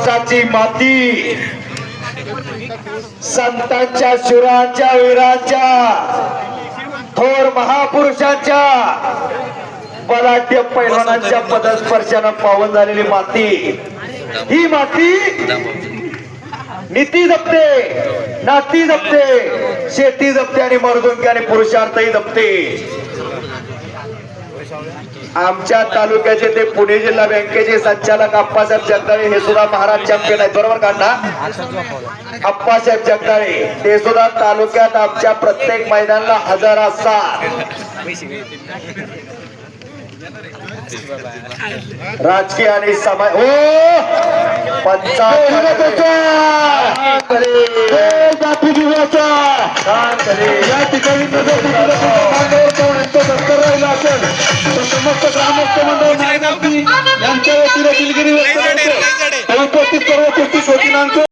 महाराष्ट्राची माती. संतांच्या शुरांच्या वीरांच्या थोर महापुरुषांच्या बलाढ्य पैलवानांच्या पदस्पर्शानं पावन झालेली माती. ही माती नीती जपते नाती जपते शेती जपते आणि मर्दुंकी आणि पुरुषार्थही जपते. आमच्या तालुक्याचे ते पुणे जिल्हा बँकेचे संचालक अप्पासाहेब जगदाळे हे सुद्धा महाराज चॅम्पियन आहेत. बरोबर का ना अप्पासाहेब जगदाळे ते सुद्धा तालुक्यात आमच्या प्रत्येक मैदानाला हजर असतात राजकीय आणि समाज हो या समस्त ग्रामस्थ मंडळ नायगावती यांच्या वतीने दिलगिरी व्यक्त करतो सर्व तेहतीस वकिलांचं